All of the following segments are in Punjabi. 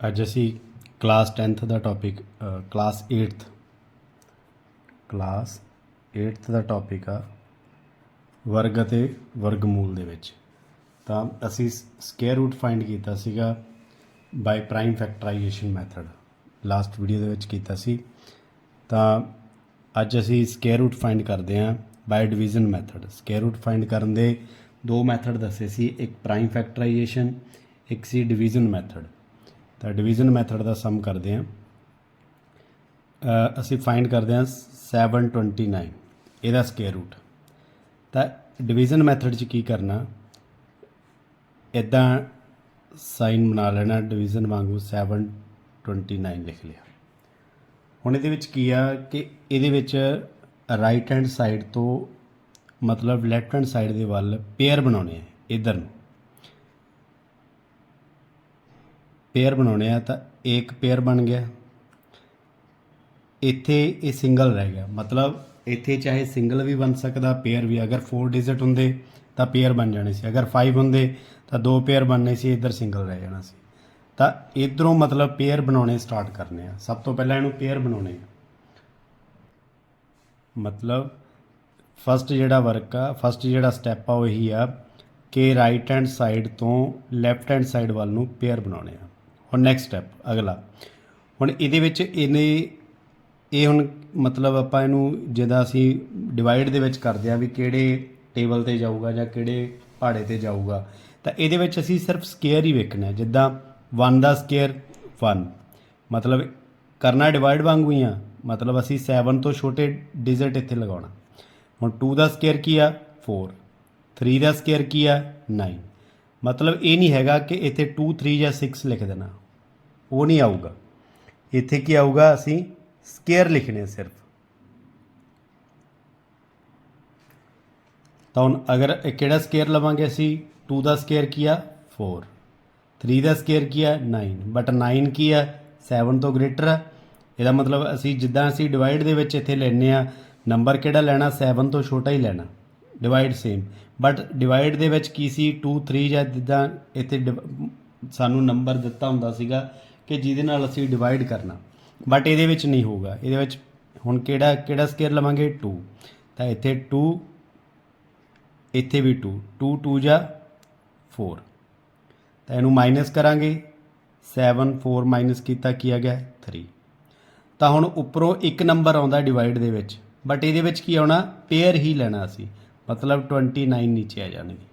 ਅੱਜ ਅਸੀਂ ਕਲਾਸ 10th ਦਾ topic class 8th class 8th ਦਾ ਟੌਪਿਕ ਆ ਵਰਗ ਅਤੇ ਵਰਗਮੂਲ ਦੇ ਵਿੱਚ। ਤਾਂ ਅਸੀਂ ਸਕੁਅਰ ਰੂਟ ਫਾਈਂਡ ਕੀਤਾ ਸੀਗਾ by prime factorization method last video ਦੇ ਵਿੱਚ ਕੀਤਾ ਸੀ। ਤਾਂ ਅੱਜ ਅਸੀਂ ਸਕੁਅਰ ਰੂਟ ਫਾਈਂਡ ਕਰਦੇ ਹਾਂ by division method square root find ਕਰਨ ਦੇ ਦੋ ਮੈਥਡ ਦੱਸੇ ਸੀ, ਇੱਕ ਪ੍ਰਾਈਮ ਫੈਕਟਰਾਈਜੇਸ਼ਨ ਇੱਕ ਸੀ ਡਿਵੀਜ਼ਨ ਮੈਥਡ ਤਾਂ ਡਿਵੀਜ਼ਨ ਮੈਥਡ ਦਾ ਸਮ ਕਰਦੇ ਹਾਂ। ਅਸੀਂ ਫਾਈਂਡ ਕਰਦੇ ਹਾਂ 729 ਇਹਦਾ ਸਕੁਅਰ ਰੂਟ ਤਾਂ ਡਿਵੀਜ਼ਨ ਮੈਥਡ 'ਚ ਕੀ ਕਰਨਾ? ਇਦਾਂ ਸਾਈਨ ਬਣਾ ਲੈਣਾ ਡਿਵੀਜ਼ਨ ਵਾਂਗੂ 729 ਲਿਖ ਲਿਆ। ਹੁਣ ਇਹਦੇ ਵਿੱਚ ਕੀ ਆ ਕਿ ਇਹਦੇ ਵਿੱਚ ਰਾਈਟ ਹੈਂਡ ਸਾਈਡ ਤੋਂ ਮਤਲਬ ਲੈਫਟ ਹੈਂਡ ਸਾਈਡ ਦੇ ਵੱਲ ਪੇਅਰ ਬਣਾਉਣੇ ਆ, ਇਧਰ ਨੂੰ। ਪੇਅਰ ਬਣਾਉਣੇ ਆ ਤਾਂ ਇੱਕ ਪੇਅਰ ਬਣ ਗਿਆ। ਇੱਥੇ ਇਹ ਸਿੰਗਲ ਰਹਿ ਗਿਆ। ਮਤਲਬ ਇੱਥੇ ਚਾਹੇ ਸਿੰਗਲ ਵੀ ਬਣ ਸਕਦਾ ਪੇਅਰ ਵੀ। ਅਗਰ 4 ਡਿਜਿਟ ਹੁੰਦੇ ਤਾਂ ਪੇਅਰ ਬਣ ਜਾਣੇ ਸੀ। ਅਗਰ 5 ਹੁੰਦੇ ਤਾਂ ਦੋ ਪੇਅਰ ਬਣਨੇ ਸੀ, ਇੱਧਰ ਸਿੰਗਲ ਰਹਿ ਜਾਣਾ ਸੀ। ਤਾਂ ਇਧਰੋਂ ਮਤਲਬ ਪੇਅਰ ਬਣਾਉਣੇ ਸਟਾਰਟ ਕਰਨੇ ਆ। ਸਭ ਤੋਂ ਪਹਿਲਾਂ ਇਹਨੂੰ ਪੇਅਰ ਬਣਾਉਣੇ ਆ। ਮਤਲਬ ਫਸਟ ਜਿਹੜਾ ਵਰਕ ਆ ਫਸਟ ਜਿਹੜਾ ਸਟੈਪ ਆ, ਉਹ ਇਹੀ ਆ ਕਿ ਰਾਈਟ ਹੈਂਡ ਸਾਈਡ ਤੋਂ ਲੈਫਟ ਹੈਂਡ ਸਾਈਡ ਵੱਲ ਨੂੰ ਪੇਅਰ ਬਣਾਉਣੇ ਆ। ਹੁਣ ਨੈਕਸਟ ਸਟੈਪ ਅਗਲਾ। ਹੁਣ ਇਹਦੇ ਵਿੱਚ ਇਹਨੇ, ਇਹ ਹੁਣ ਮਤਲਬ ਆਪਾਂ ਇਹਨੂੰ ਜਿਹਦਾ ਅਸੀਂ ਡਿਵਾਈਡ ਦੇ ਵਿੱਚ ਕਰਦੇ ਆ ਵੀ ਕਿਹੜੇ ਟੇਬਲ ਤੇ ਜਾਊਗਾ ਜਾਂ ਕਿਹੜੇ ਪਹਾੜੇ ਤੇ ਜਾਊਗਾ, ਤਾਂ ਇਹਦੇ ਵਿੱਚ ਅਸੀਂ ਸਿਰਫ ਸਕੇਅਰ ਹੀ ਵੇਖਣਾ ਹੈ। ਜਿੱਦਾਂ 1 ਦਾ ਸਕੇਅਰ 1 ਮਤਲਬ ਕਰਨਾ ਡਿਵਾਈਡ ਵਾਂਗੂ ਹੀ ਆ। ਮਤਲਬ ਅਸੀਂ 7 ਤੋਂ ਛੋਟੇ ਡਿਜਿਟ ਇੱਥੇ ਲਗਾਉਣਾ। ਹੁਣ 2 ਦਾ ਸਕੇਅਰ ਕੀ ਆ? 4 3 ਦਾ ਸਕੇਅਰ ਕੀ ਆ? 9 ਮਤਲਬ ਇਹ ਨਹੀਂ ਹੈਗਾ ਕਿ ਇੱਥੇ 2 3 ਜਾਂ 6 ਲਿਖ ਦੇਣਾ। ਉਹ ਨਹੀਂ ਆਊਗਾ। ਇੱਥੇ ਕੀ ਆਊਗਾ? ਅਸੀਂ ਸਕੇਅਰ ਲਿਖਣੇ ਸਿਰਫ। ਤਾਂ ਹੁਣ ਅਗਰ ਕਿਹੜਾ ਸਕੇਅਰ ਲਵਾਂਗੇ ਅਸੀਂ? 2 ਦਾ ਸਕੇਅਰ ਕੀ ਆ? 4 3 ਦਾ ਸਕੇਅਰ ਕੀ ਆ? 9 ਬਟ 9 ਕੀ ਆ? 7 ਤੋਂ ਗ੍ਰੇਟਰ ਆ। ਇਹਦਾ ਮਤਲਬ ਅਸੀਂ ਜਿੱਦਾਂ ਅਸੀਂ ਡਿਵਾਈਡ ਦੇ ਵਿੱਚ ਇੱਥੇ ਲੈਣੇ ਆ ਨੰਬਰ ਕਿਹੜਾ ਲੈਣਾ? 7 ਤੋਂ ਛੋਟਾ ਹੀ ਲੈਣਾ। ਡਿਵਾਈਡ ਸੇਮ ਬਟ ਡਿਵਾਈਡ ਦੇ ਵਿੱਚ ਕੀ ਸੀ? 2 3 ਜਾਂ ਜਿੱਦਾਂ ਇੱਥੇ ਡਿਵ- ਸਾਨੂੰ ਨੰਬਰ ਦਿੱਤਾ ਹੁੰਦਾ ਸੀਗਾ ਕਿ ਜਿਹਦੇ ਨਾਲ ਅਸੀਂ ਡਿਵਾਈਡ ਕਰਨਾ। ਬਟ ਇਹਦੇ ਵਿੱਚ ਨਹੀਂ ਹੋਊਗਾ। ਇਹਦੇ ਵਿੱਚ ਹੁਣ ਕਿਹੜਾ ਕਿਹੜਾ ਸਕੇਅਰ ਲਵਾਂਗੇ? 2 ਤਾਂ ਇੱਥੇ 2 ਇੱਥੇ ਵੀ 2 2 2 ਜਾਂ 4 ਤਾਂ ਇਹਨੂੰ ਮਾਈਨਸ ਕਰਾਂਗੇ। 7 4 ਮਾਈਨਸ ਕੀਤਾ ਕੀ ਆ ਗਿਆ? 3 ਤਾਂ ਹੁਣ ਉੱਪਰੋਂ ਇੱਕ ਨੰਬਰ ਆਉਂਦਾ ਡਿਵਾਈਡ ਦੇ ਵਿੱਚ। ਬਟ ਇਹਦੇ ਵਿੱਚ ਕੀ ਆਉਣਾ? ਪੇਅਰ ਹੀ ਲੈਣਾ ਅਸੀਂ ਮਤਲਬ 29 ਨੀਚੇ ਆ ਜਾਣਗੇ।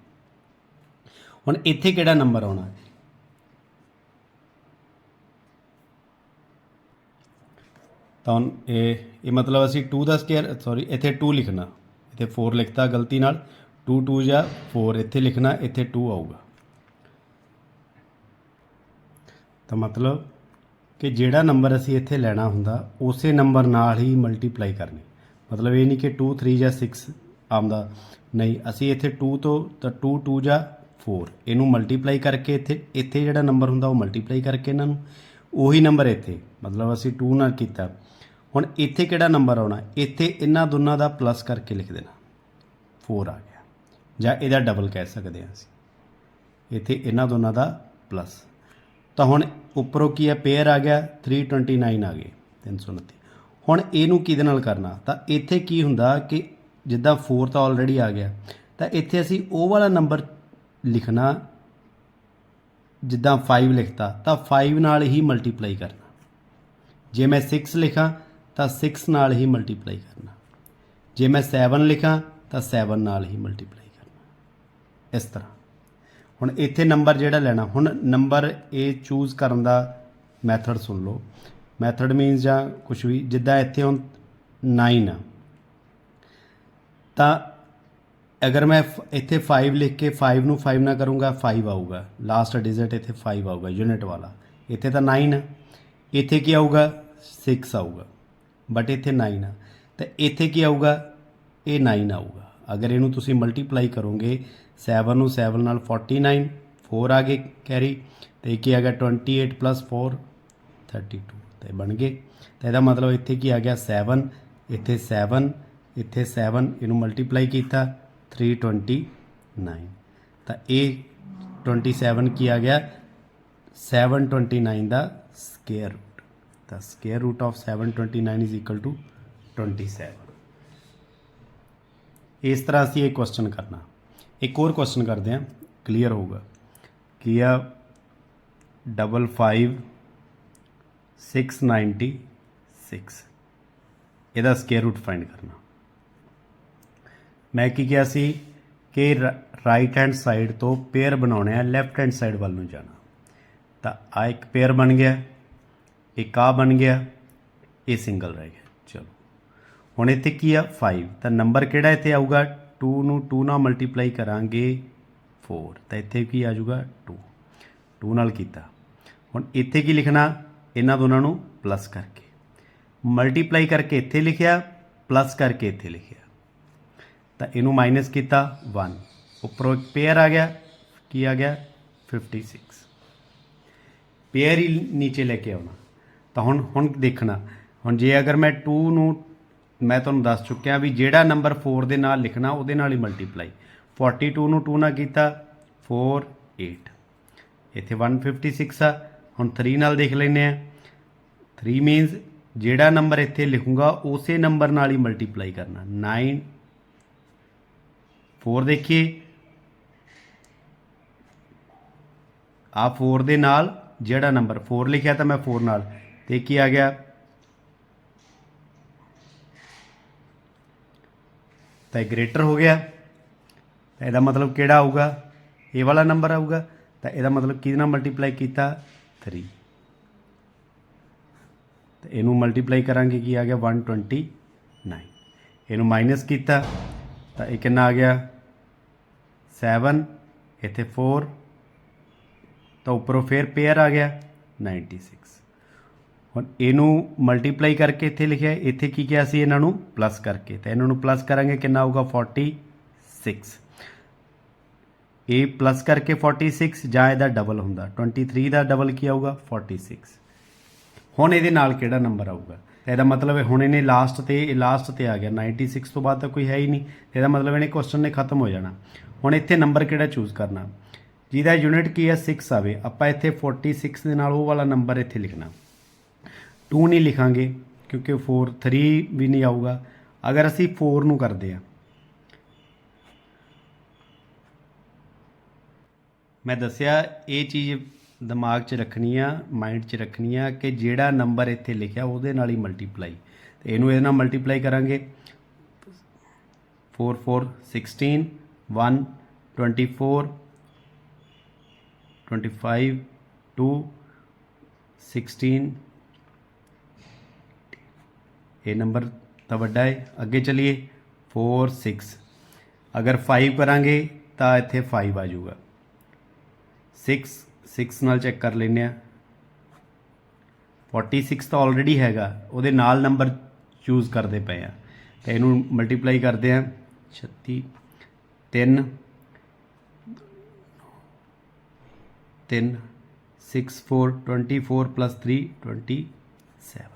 ਹੁਣ ਇੱਥੇ ਕਿਹੜਾ ਨੰਬਰ ਆਉਣਾ ਤਾਂ ਹੁਣ ਇਹ ਇਹ ਮਤਲਬ ਅਸੀਂ 2 ਦਾ ਸਕੇਅਰ ਸੌਰੀ ਇੱਥੇ 2 ਲਿਖਣਾ। ਇੱਥੇ 4 ਲਿਖਤਾ ਗਲਤੀ ਨਾਲ। 2 2 ਜਾਂ 4 ਇੱਥੇ ਲਿਖਣਾ, ਇੱਥੇ 2 ਆਊਗਾ। ਤਾਂ ਮਤਲਬ ਕਿ ਜਿਹੜਾ ਨੰਬਰ ਅਸੀਂ ਇੱਥੇ ਲੈਣਾ ਹੁੰਦਾ, ਉਸੇ ਨੰਬਰ ਨਾਲ ਹੀ ਮਲਟੀਪਲਾਈ ਕਰਨੀ। ਮਤਲਬ ਇਹ ਨਹੀਂ ਕਿ 2 3 ਜਾਂ 6 ਆਉਂਦਾ। ਨਹੀਂ, ਅਸੀਂ ਇੱਥੇ 2 ਤੋਂ, ਤਾਂ 2 2 ਜਾਂ 4 ਇਹਨੂੰ ਮਲਟੀਪਲਾਈ ਕਰਕੇ ਇੱਥੇ ਇੱਥੇ ਜਿਹੜਾ ਨੰਬਰ ਹੁੰਦਾ ਉਹ ਮਲਟੀਪਲਾਈ ਕਰਕੇ ਇਹਨਾਂ ਨੂੰ। ਉਹੀ ਨੰਬਰ ਇੱਥੇ। ਮਤਲਬ ਅਸੀਂ 2 ਨਾਲ ਕੀਤਾ। ਹੁਣ ਇੱਥੇ ਕਿਹੜਾ ਨੰਬਰ ਆਉਣਾ? ਇੱਥੇ ਇਹਨਾਂ ਦੋਨਾਂ ਦਾ ਪਲੱਸ ਕਰਕੇ ਲਿਖ ਦੇਣਾ। 4 ਆ ਗਿਆ। ਜਾਂ ਇਹਦਾ ਡਬਲ ਕਹਿ ਸਕਦੇ ਹਾਂ ਅਸੀਂ। ਇੱਥੇ ਇਹਨਾਂ ਦੋਨਾਂ ਦਾ ਪਲੱਸ ਤਾਂ ਹੁਣ ਉੱਪਰੋਂ ਕੀ ਹੈ ਪੇਅਰ ਆ ਗਿਆ। 329 ਆ ਗਏ। 329 ਹੁਣ ਇਹਨੂੰ ਕਿਹਦੇ ਨਾਲ ਕਰਨਾ? ਤਾਂ ਇੱਥੇ ਕੀ ਹੁੰਦਾ ਕਿ ਜਿੱਦਾਂ 4 ਤਾਂ ਆਲਰੇਡੀ ਆ ਗਿਆ। ਤਾਂ ਇੱਥੇ ਅਸੀਂ ਉਹ ਵਾਲਾ ਨੰਬਰ ਲਿਖਣਾ, ਜਿੱਦਾਂ 5 ਲਿਖਤਾ, ਤਾਂ 5 ਨਾਲ ਹੀ ਮਲਟੀਪਲਾਈ ਕਰਨਾ। ਜੇ ਮੈਂ 6 ਲਿਖਾਂ, ਤਾਂ 6 ਨਾਲ ਹੀ ਮਲਟੀਪਲਾਈ ਕਰਨਾ। ਜੇ ਮੈਂ 7 ਲਿਖਾਂ, ਤਾਂ 7 ਨਾਲ ਹੀ ਮਲਟੀਪਲਾਈ ਕਰਨਾ। ਇਸ ਤਰ੍ਹਾਂ। ਹੁਣ ਇੱਥੇ ਨੰਬਰ ਜਿਹੜਾ ਲੈਣਾ, ਹੁਣ ਨੰਬਰ ਇਹ ਚੂਜ਼ ਕਰਨ ਦਾ ਮੈਥਡ ਸੁਣ ਲਓ। ਮੈਥਡ ਮੀਨਸ ਜਾਂ ਕੁਝ ਵੀ, ਜਿੱਦਾਂ ਇੱਥੇ ਹੁਣ 9 ਆ। ਤਾਂ ਅਗਰ ਮੈਂ ਫ- ਇੱਥੇ 5 ਲਿਖ ਕੇ 5 ਨੂੰ 5 ਨਾ ਕਰੂੰਗਾ 5 ਆਊਗਾ। ਲਾਸਟ ਡਿਜਿਟ ਇੱਥੇ 5 ਆਊਗਾ ਯੂਨਿਟ ਵਾਲਾ। ਇੱਥੇ ਤਾਂ 9 ਆ। ਇੱਥੇ ਕੀ ਆਊਗਾ? 6 ਆਊਗਾ। ਬਟ ਇੱਥੇ 9 ਆ। ਤੇ ਇੱਥੇ ਕੀ ਆਊਗਾ? ਇਹ 9 ਆਊਗਾ। ਅਗਰ ਇਹਨੂੰ ਤੁਸੀਂ ਮਲਟੀਪਲਾਈ ਕਰੋਗੇ 7 ਨੂੰ 7 ਨਾਲ 49 4 ਆ ਗਏ ਕੈਰੀ ਤੇ ਕੀ ਆ ਗਿਆ? 28 4 32 ਤੇ ਬਣ ਗਏ। ਤਾਂ ਇਹਦਾ ਮਤਲਬ ਇੱਥੇ ਕੀ ਆ ਗਿਆ? 7 ਇੱਥੇ 7 ਇੱਥੇ 7 ਇਹਨੂੰ ਮਲਟੀਪਲਾਈ ਕੀਤਾ 329 ਤਾਂ ਇਹ 27 ਕੀ ਆ ਗਿਆ? 729 ਦਾ ਸਕੁਅਰ ਰੂਟ ਤਾਂ square root of 729 is equal to 27 ਇਸ ਤਰ੍ਹਾਂ ਅਸੀਂ ਇਹ ਕੁਐਸਚਨ ਕਰਨਾ। ਇੱਕ ਹੋਰ ਕੁਐਸਚਨ ਕਰਦੇ ਹਾਂ। ਕਲੀਅਰ ਹੋਊਗਾ। ਕੀ ਆ? ਡਬਲ 5 696 ਇਹਦਾ ਸਕੁਅਰ ਰੂਟ ਫਾਈਂਡ ਕਰਨਾ। ਮੈਂ ਕੀ ਕਿਹਾ ਸੀ ਕਿ ਰਾਈਟ ਹੈਂਡ ਸਾਈਡ ਤੋਂ ਪੇਅਰ ਬਣਾਉਣੇ ਆ ਲੈਫਟ ਹੈਂਡ ਸਾਈਡ ਵੱਲ ਨੂੰ ਜਾਣਾ। ਤਾਂ ਆ ਇੱਕ ਪੇਅਰ ਬਣ ਗਿਆ, ਇੱਕ ਆ ਬਣ ਗਿਆ, ਇਹ ਸਿੰਗਲ ਰਹਿ ਗਿਆ। ਚਲੋ। ਹੁਣ ਇੱਥੇ ਕੀ ਆ? 5 ਤਾਂ ਨੰਬਰ ਕਿਹੜਾ ਇੱਥੇ ਆਊਗਾ? 2 ਨੂੰ 2 ਨਾਲ ਮਲਟੀਪਲਾਈ ਕਰਾਂਗੇ 4 ਤਾਂ ਇੱਥੇ ਕੀ ਆ ਜਾਊਗਾ? 2 2 ਨਾਲ ਕੀਤਾ। ਹੁਣ ਇੱਥੇ ਕੀ ਲਿਖਣਾ? ਇਹਨਾਂ ਦੋਨਾਂ ਨੂੰ ਪਲੱਸ ਕਰਕੇ। ਮਲਟੀਪਲਾਈ ਕਰਕੇ ਇੱਥੇ ਲਿਖਿਆ ਪਲੱਸ ਕਰਕੇ ਇੱਥੇ ਲਿਖਿਆ। ਤਾਂ ਇਹਨੂੰ ਮਾਈਨਸ ਕੀਤਾ 1 ਉੱਪਰੋਂ ਇੱਕ ਪੇਅਰ ਆ ਗਿਆ, ਕੀ ਆ ਗਿਆ? 56 ਪੇਅਰ ਹੀ ਨੀਚੇ ਲੈ ਕੇ ਆਉਣਾ। ਤਾਂ ਹੁਣ ਹੁਣ ਦੇਖਣਾ। ਹੁਣ ਜੇ ਅਗਰ ਮੈਂ 2 ਨੂੰ, ਮੈਂ ਤੁਹਾਨੂੰ ਦੱਸ ਚੁੱਕਿਆ ਵੀ ਜਿਹੜਾ ਨੰਬਰ 4 ਦੇ ਨਾਲ ਲਿਖਣਾ, ਉਹਦੇ ਨਾਲ ਹੀ ਮਲਟੀਪਲਾਈ 42 ਨੂੰ 2 ਨਾਲ ਕੀਤਾ 4 8 ਇੱਥੇ 156 ਆ। ਹੁਣ 3 ਨਾਲ ਦੇਖ ਲੈਂਦੇ ਆ 3 ਮੀਨਸ ਜਿਹੜਾ ਨੰਬਰ ਇੱਥੇ ਲਿਖੂੰਗਾ, ਉਸੇ ਨੰਬਰ ਨਾਲ ਹੀ ਮਲਟੀਪਲਾਈ ਕਰਨਾ। 9 4 ਦੇਖੀਏ। ਆ 4 ਦੇ ਨਾਲ ਜਿਹੜਾ ਨੰਬਰ 4 ਲਿਖਿਆ ਤਾਂ ਮੈਂ 4 ਨਾਲ। ਤੇ ਕੀ ਆ ਗਿਆ। ਤਾਂ ਇਹ ਗ੍ਰੇਟਰ ਹੋ ਗਿਆ। ਤਾਂ ਇਹਦਾ ਮਤਲਬ ਕਿਹੜਾ ਆਊਗਾ? ਇਹ ਵਾਲਾ ਨੰਬਰ ਆਊਗਾ। ਤਾਂ ਇਹਦਾ ਮਤਲਬ ਕਿਹਦੇ ਨਾਲ ਮਲਟੀਪਲਾਈ ਕੀਤਾ? 3 ਤਾਂ ਇਹਨੂੰ ਮਲਟੀਪਲਾਈ ਕਰਾਂਗੇ ਕੀ ਆ ਗਿਆ? 129 ਇਹਨੂੰ ਮਾਈਨਸ ਕੀਤਾ। ਤਾਂ ਇਹ ਕਿੰਨਾ ਆ ਗਿਆ? 7 ਇੱਥੇ 4 ਤਾਂ ਉੱਪਰੋਂ ਫੇਰ ਪੇਅਰ ਆ ਗਿਆ 96 ਹੁਣ ਇਹਨੂੰ ਮਲਟੀਪਲਾਈ ਕਰਕੇ ਇੱਥੇ ਲਿਖਿਆ ਇੱਥੇ ਕੀ ਕਿਹਾ ਸੀ ਇਹਨਾਂ ਨੂੰ? ਪਲੱਸ ਕਰਕੇ। ਤਾਂ ਇਹਨਾਂ ਨੂੰ ਪਲੱਸ ਕਰਾਂਗੇ, ਕਿੰਨਾ ਆਊਗਾ 46 ਇਹ ਪਲੱਸ ਕਰਕੇ 46 ਜਾਂ ਇਹਦਾ ਡਬਲ ਹੁੰਦਾ। 23 ਦਾ ਡਬਲ ਕੀ ਆਊਗਾ? 46 ਹੁਣ ਇਹਦੇ ਨਾਲ ਕਿਹੜਾ ਨੰਬਰ ਆਊਗਾ? ਤਾਂ ਇਹਦਾ ਮਤਲਬ ਹੈ ਹੁਣ ਇਹਨੇ ਲਾਸਟ ਤੇ, ਇਹ ਲਾਸਟ ਤੇ ਆ ਗਿਆ। 96 ਤੋਂ ਬਾਅਦ ਤਾਂ ਕੋਈ ਹੈ ਹੀ ਨਹੀਂ। ਇਹਦਾ ਮਤਲਬ ਇਹਨੇ ਕੁਐਸਚਨ ਨੇ ਖਤਮ ਹੋ ਜਾਣਾ। ਹੁਣ ਇੱਥੇ ਨੰਬਰ ਕਿਹੜਾ ਚੂਜ਼ ਕਰਨਾ? ਜਿਹਦਾ ਯੂਨਿਟ ਕੀ ਹੈ 6 ਆਵੇ, ਆਪਾਂ ਇੱਥੇ 46 ਦੇ ਨਾਲ ਉਹ ਵਾਲਾ ਨੰਬਰ ਇੱਥੇ ਲਿਖਣਾ। 2 ਨਹੀਂ ਲਿਖਾਂਗੇ, ਕਿਉਂਕਿ 4 3 ਵੀ ਨਹੀਂ ਆਊਗਾ। ਅਗਰ ਅਸੀਂ 4 ਨੂੰ ਕਰਦੇ ਆ ਮੈਂ ਦੱਸਿਆ, ਇਹ ਚੀਜ਼ ਦਿਮਾਗ 'ਚ ਰੱਖਣੀ ਆ ਮਾਈਂਡ 'ਚ ਰੱਖਣੀ ਆ ਕਿ ਜਿਹੜਾ ਨੰਬਰ ਇੱਥੇ ਲਿਖਿਆ ਉਹਦੇ ਨਾਲ ਹੀ ਮਲਟੀਪਲਾਈ ਤੇ ਇਹਨੂੰ ਇਹਦੇ ਨਾਲ ਮਲਟੀਪਲਾਈ ਕਰਾਂਗੇ। 4 4 16 1 24 25 2 16 ਇਹ ਨੰਬਰ ਤਾਂ ਵੱਡਾ ਹੈ ਅੱਗੇ ਚਲਿਏ। 4 6 ਅਗਰ 5 ਕਰਾਂਗੇ ਤਾਂ ਇੱਥੇ 5 ਆ ਜਾਊਗਾ। 6 6 ਨਾਲ ਚੈੱਕ ਕਰ ਲੈਂਦੇ ਆ 46 ਤਾਂ ਆਲਰੇਡੀ ਹੈਗਾ, ਉਹਦੇ ਨਾਲ ਨੰਬਰ ਚੂਜ਼ ਕਰਦੇ ਪਏ ਆ ਤੇ ਇਹਨੂੰ ਮਲਟੀਪਲਾਈ ਕਰਦੇ ਆ 36 3 3 6 4 24 plus 3 27 ਤਾਂ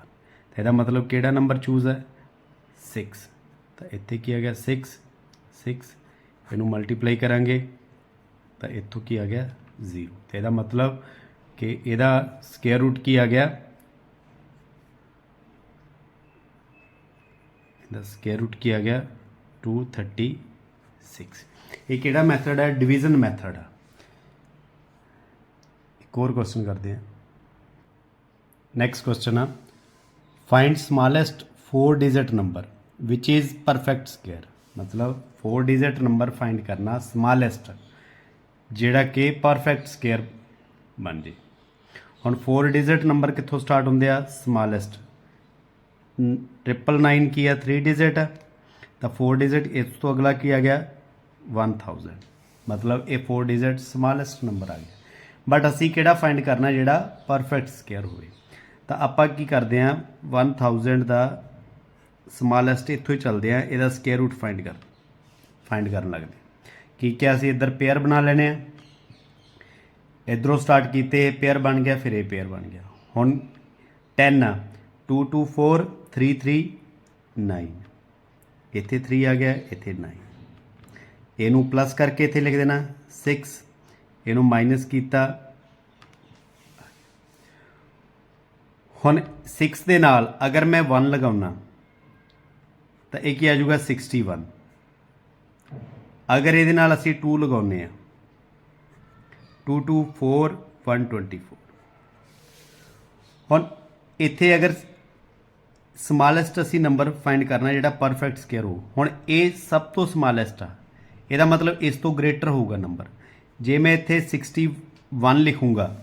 ਇਹਦਾ ਮਤਲਬ ਕਿਹੜਾ ਨੰਬਰ ਚੂਜ਼ ਹੈ? 6 ਤਾਂ ਇੱਥੇ ਕੀ ਆ ਗਿਆ? 6 6 ਇਹਨੂੰ ਮਲਟੀਪਲਾਈ ਕਰਾਂਗੇ। ਤਾਂ ਇੱਥੋਂ ਕੀ ਆ ਗਿਆ? 0 ਤੇ ਇਹਦਾ ਮਤਲਬ ਕਿ ਇਹਦਾ ਸਕੁਅਰ ਰੂਟ ਕੀ ਆ ਗਿਆ? ਇਹਦਾ ਸਕੁਅਰ ਰੂਟ ਕੀ ਆ ਗਿਆ? 236 ਇਹ ਕਿਹੜਾ ਮੈਥਡ ਹੈ ਡਿਵੀਜ਼ਨ ਮੈਥਡ ਹੈ ਇੱਕ ਹੋਰ ਕੁਐਸਚਨ ਕਰਦੇ ਹਾਂ। ਨੈਕਸਟ ਕੁਐਸਚਨ ਆ। Find smallest 4 digit number which is perfect square ਮਤਲਬ 4 ਡਿਜਿਟ ਨੰਬਰ ਫਾਈਂਡ ਕਰਨਾ ਸਮਾਲੈਸਟ ਜਿਹੜਾ ਕਿ ਪਰਫੈਕਟ ਸਕੁਅਰ ਬਣ ਜੇ। ਹੁਣ 4 ਡਿਜਿਟ ਨੰਬਰ ਕਿੱਥੋਂ ਸਟਾਰਟ ਹੁੰਦੇ ਆ? ਸਮਾਲੈਸਟ 999 ਕੀ ਆ? 3 ਡਿਜਿਟ ਆ। ਤਾਂ 4 ਡਿਜਿਟ ਇਸ ਤੋਂ ਅਗਲਾ ਕੀ ਆ ਗਿਆ? 1000 ਮਤਲਬ ਇਹ 4 ਡਿਜਿਟ ਸਮਾਲੈਸਟ ਨੰਬਰ ਆ ਗਿਆ। ਬਟ ਅਸੀਂ ਕਿਹੜਾ ਫਾਈਂਡ ਕਰਨਾ ਜਿਹੜਾ ਪਰਫੈਕਟ ਸਕੁਅਰ ਹੋਵੇ? ਤਾਂ ਆਪਾਂ ਕੀ ਕਰਦੇ ਆ? 1000 ਦਾ ਸਮਾਲੈਸਟ ਇੱਥੋਂ ਹੀ ਚੱਲਦੇ ਆ। ਇਹਦਾ ਸਕੁਅਰ ਰੂਟ ਫਾਈਂਡ ਕਰ ਫਾਈਂਡ ਕਰਨ ਲੱਗਦੇ ਕੀ ਕਿਹਾ ਸੀ? ਇੱਧਰ ਪੇਅਰ ਬਣਾ ਲੈਣੇ ਆ। ਇਧਰੋਂ ਸਟਾਰਟ ਕੀਤੇ, ਇਹ ਪੇਅਰ ਬਣ ਗਿਆ, ਫਿਰ ਇਹ ਪੇਅਰ ਬਣ ਗਿਆ। ਹੁਣ 10 ਆ। 2 2 4 3 3 9 ਇੱਥੇ 3 ਆ ਗਿਆ, ਇੱਥੇ 9 ਇਹਨੂੰ ਪਲੱਸ ਕਰਕੇ ਇੱਥੇ ਲਿਖ ਦੇਣਾ 6 ਇਹਨੂੰ ਮਾਈਨਸ ਕੀਤਾ। ਹੁਣ 6 ਦੇ ਨਾਲ ਅਗਰ ਮੈਂ 1 ਲਗਾਉਣਾ, ਤਾਂ ਇਹ ਕੀ ਆ ਜਾਊਗਾ? 61 ਅਗਰ ਇਹਦੇ ਨਾਲ ਅਸੀਂ 2 ਲਗਾਉਨੇ ਆ 2 2 4 124 ਹੁਣ ਇੱਥੇ ਅਗਰ ਸਮਾਲੈਸਟ ਅਸੀਂ ਨੰਬਰ ਫਾਈਂਡ ਕਰਨਾ ਜਿਹੜਾ ਪਰਫੈਕਟ ਸਕੁਅਰ ਹੋ ਹੁਣ ਇਹ ਸਭ ਤੋਂ ਸਮਾਲੈਸਟ ਆ। ਇਹਦਾ ਮਤਲਬ ਇਸ ਤੋਂ ਗ੍ਰੇਟਰ ਹੋਊਗਾ ਨੰਬਰ ਜੇ ਮੈਂ ਇੱਥੇ 61 ਲਿਖੂੰਗਾ,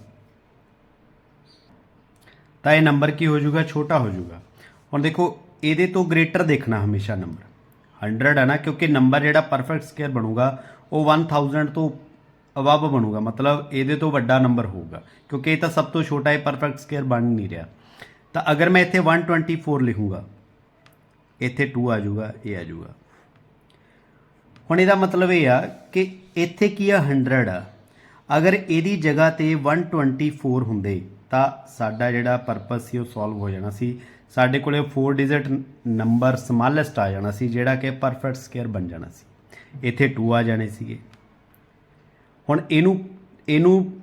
ਤਾਂ ਇਹ ਨੰਬਰ ਕੀ ਹੋ ਜਾਊਗਾ? ਛੋਟਾ ਹੋ ਜਾਊਗਾ। ਹੁਣ ਦੇਖੋ, ਇਹਦੇ ਤੋਂ ਗ੍ਰੇਟਰ ਦੇਖਣਾ ਹਮੇਸ਼ਾ ਨੰਬਰ 100 ਹੈ ਨਾ, ਕਿਉਂਕਿ ਨੰਬਰ ਜਿਹੜਾ ਪਰਫੈਕਟ ਸਕੁਅਰ ਬਣੂਗਾ, ਉਹ 1000 ਤੋਂ ਅਬਵ ਬਣੂਗਾ। ਮਤਲਬ ਇਹਦੇ ਤੋਂ ਵੱਡਾ ਨੰਬਰ ਹੋਊਗਾ। ਕਿਉਂਕਿ ਇਹ ਤਾਂ ਸਭ ਤੋਂ ਛੋਟਾ ਹੈ ਪਰਫੈਕਟ ਸਕੁਅਰ ਬਣ ਨਹੀਂ ਰਿਹਾ। ਤਾਂ ਅਗਰ ਮੈਂ ਇੱਥੇ 124 ਲਿਖੂੰਗਾ, ਇੱਥੇ 2 ਆ ਜਾਊਗਾ, ਇਹ ਆ ਜਾਊਗਾ। ਹੁਣ ਇਹਦਾ ਮਤਲਬ ਇਹ ਆ ਕਿ ਇੱਥੇ ਕੀ ਆ 100 ਆ। ਅਗਰ ਇਹਦੀ ਜਗ੍ਹਾ ਤੇ 124 ਹੁੰਦੇ, ਤਾਂ ਸਾਡਾ ਜਿਹੜਾ ਪਰਪਸ ਸੀ, ਉਹ ਸੋਲਵ ਹੋ ਜਾਣਾ ਸੀ। ਸਾਡੇ ਕੋਲੇ 4 ਡਿਜਿਟ ਨੰਬਰ ਸਮਾਲੈਸਟ ਆ ਜਾਣਾ ਸੀ, ਜਿਹੜਾ ਕਿ ਪਰਫੈਕਟ ਸਕੁਅਰ ਬਣ ਜਾਣਾ ਸੀ। ਇੱਥੇ 2 ਆ ਜਾਣੇ ਸੀਗੇ। ਹੁਣ ਇਹਨੂੰ ਇਹਨੂੰ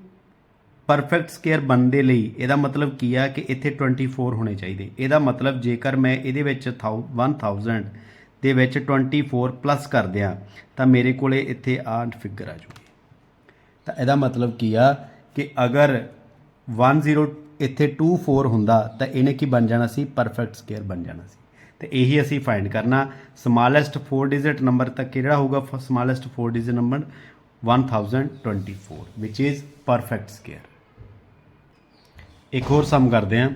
ਪਰਫੈਕਟ ਸਕੁਅਰ ਬਣਨ ਦੇ ਲਈ ਇਹਦਾ ਮਤਲਬ ਕੀ ਆ ਕਿ ਇੱਥੇ 24 ਹੋਣੇ ਚਾਹੀਦੇ। ਇਹਦਾ ਮਤਲਬ ਜੇਕਰ ਮੈਂ ਇਹਦੇ ਵਿੱਚ 1000 ਦੇ ਵਿੱਚ 24 ਪਲੱਸ ਕਰ ਦਿਆਂ, ਤਾਂ ਮੇਰੇ ਕੋਲੇ ਇੱਥੇ ਆ ਫਿਗਰ ਆ ਜੂਗੀ। ਤਾਂ ਇਹਦਾ ਮਤਲਬ ਕੀ ਆ ਕਿ ਅਗਰ 10 ਇੱਥੇ 24 ਹੁੰਦਾ, ਤਾਂ ਇਹਨੇ ਕੀ ਬਣ ਜਾਣਾ ਸੀ? ਪਰਫੈਕਟ ਸਕੁਅਰ ਬਣ ਜਾਣਾ ਸੀ। ਤੇ ਇਹੀ ਅਸੀਂ ਫਾਈਂਡ ਕਰਨਾ। ਸਮਾਲੈਸਟ 4 ਡਿਜਿਟ ਨੰਬਰ ਤਾਂ ਕਿਹੜਾ ਹੋਊਗਾ? Smallest 4 digit number 1024 which is perfect square ਇੱਕ ਹੋਰ ਸਮ ਕਰਦੇ ਹਾਂ।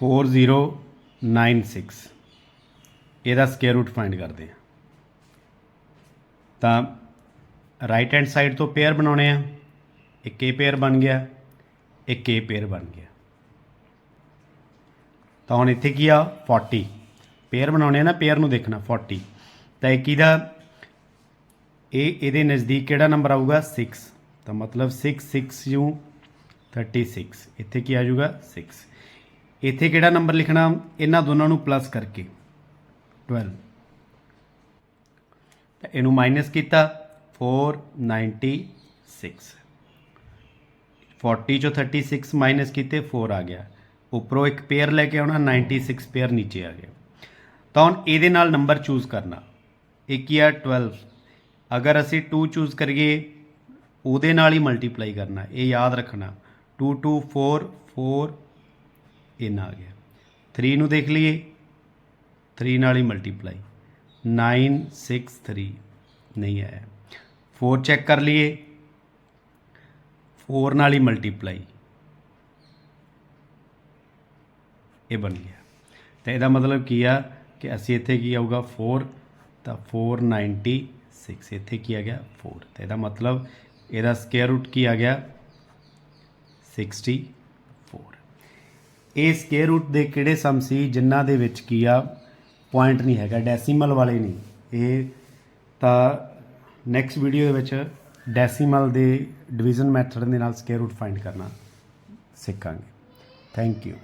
4096 ਇਹਦਾ ਸਕੁਅਰ ਰੂਟ ਫਾਈਂਡ ਕਰਦੇ ਹਾਂ। ਤਾਂ ਰਾਈਟ ਹੈਂਡ ਸਾਈਡ ਤੋਂ ਪੇਅਰ ਬਣਾਉਣੇ ਆ ਇੱਕ ਇਹ ਪੇਅਰ ਬਣ ਗਿਆ। ਇੱਕ ਇਹ ਪੇਅਰ ਬਣ ਗਿਆ। ਤਾਂ ਹੁਣ ਇੱਥੇ ਕੀ ਆ? 40 ਪੇਅਰ ਬਣਾਉਣੇ ਆ ਨਾ ਪੇਅਰ ਨੂੰ ਦੇਖਣਾ 40 ਤਾਂ ਇਹ ਕਿਹਦਾ ਇਹ ਇਹਦੇ ਨਜ਼ਦੀਕ ਕਿਹੜਾ ਨੰਬਰ ਆਊਗਾ? 6 ਤਾਂ ਮਤਲਬ 6 6 ਯੂ 36 ਇੱਥੇ ਕੀ ਆ ਜਾਊਗਾ? 6 ਇੱਥੇ ਕਿਹੜਾ ਨੰਬਰ ਲਿਖਣਾ? ਇਹਨਾਂ ਦੋਨਾਂ ਨੂੰ ਪਲੱਸ ਕਰਕੇ। 12 ਤਾਂ ਇਹਨੂੰ ਮਾਈਨਸ ਕੀਤਾ। 496 40 ਚੋਂ 36 ਮਾਈਨਸ ਕੀਤੇ 4 ਆ ਗਿਆ। ਉੱਪਰੋਂ ਇੱਕ ਪੇਅਰ ਲੈ ਕੇ ਆਉਣਾ 96 ਪੇਅਰ ਨੀਚੇ ਆ ਗਿਆ। ਤਾਂ ਹੁਣ ਇਹਦੇ ਨਾਲ ਨੰਬਰ ਚੂਜ਼ ਕਰਨਾ। ਇੱਕ ਕੀ ਆ 12 ਅਗਰ ਅਸੀਂ 2 ਚੂਜ਼ ਕਰੀਏ, ਉਹਦੇ ਨਾਲ ਹੀ ਮਲਟੀਪਲਾਈ ਕਰਨਾ। ਇਹ ਯਾਦ ਰੱਖਣਾ। 2 2 4 4 ਇਹ ਆ ਗਿਆ। 3 ਨੂੰ ਦੇਖ ਲਈਏ। 3 ਨਾਲ ਹੀ ਮਲਟੀਪਲਾਈ 9 6 3 ਨਹੀਂ ਆਇਆ। 4 ਚੈੱਕ ਕਰ ਲਈਏ। 4 ਨਾਲ ਹੀ ਮਲਟੀਪਲਾਈ ਇਹ ਬਣ ਗਿਆ। ਤਾਂ ਇਹਦਾ ਮਤਲਬ ਕੀ ਆ ਕਿ ਅਸੀਂ ਇੱਥੇ ਕੀ ਆਊਗਾ? 4 ਤਾਂ 496 ਇੱਥੇ ਕੀ ਆ ਗਿਆ? 4 ਤਾਂ ਇਹਦਾ ਮਤਲਬ ਇਹਦਾ ਸਕੁਅਰ ਰੂਟ ਕੀ ਆ ਗਿਆ? 64 ਇਹ ਸਕੁਅਰ ਰੂਟ ਦੇ ਕਿਹੜੇ ਸਮ ਸੀ? ਜਿਨ੍ਹਾਂ ਦੇ ਵਿੱਚ ਕੀ ਆ? ਪੁਆਇੰਟ ਨਹੀਂ ਹੈਗਾ ਡੈਸੀਮਲ ਵਾਲੇ ਨਹੀਂ। ਇਹ ਤਾਂ ਨੈਕਸਟ ਵੀਡੀਓ ਦੇ ਵਿੱਚ ਡੈਸੀਮਲ ਦੇ ਡਿਵੀਜ਼ਨ ਮੈਥਡ ਦੇ ਨਾਲ ਸਕੁਅਰ ਰੂਟ ਫਾਈਂਡ ਕਰਨਾ ਸਿੱਖਾਂਗੇ। Thank you.